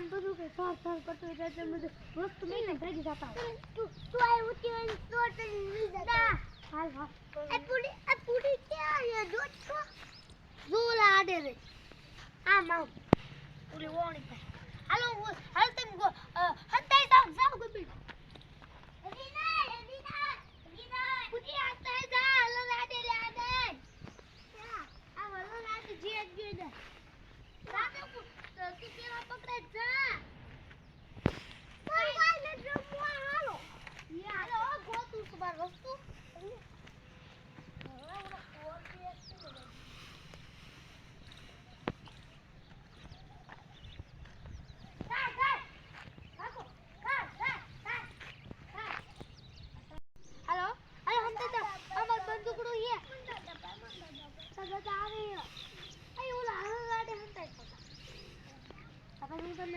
આમ બધું કે સાર સાર કરતો જાય એટલે બધું વસ્તુ લઈને ભેગી જતા તું તું આય ઉતી હોય તો તને લઈ જતા હાલ હાલ. એ પૂરી એ પૂરી ક્યાં છે જો તો. ઝોલા આડે રે. આમ આમ. પૂરી ઓણી પર હાલો હાલ તેમ ગો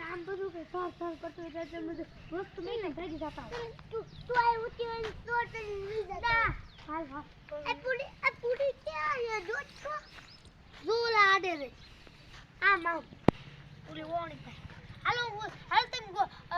આમ બધું કે સર સર કરતો એટલે બધું વસ્તુ લઈને ભેગી જતા તું તું આય ઉતી હોય તો તને લઈ જતા હાલ હાલ. એ પૂરી એ પૂરી ક્યાં છે? જો તો ઝોલા આડે રે. આમ આમ. ઓલી ઓણી હાલો હાલ તેમ ગો. અ,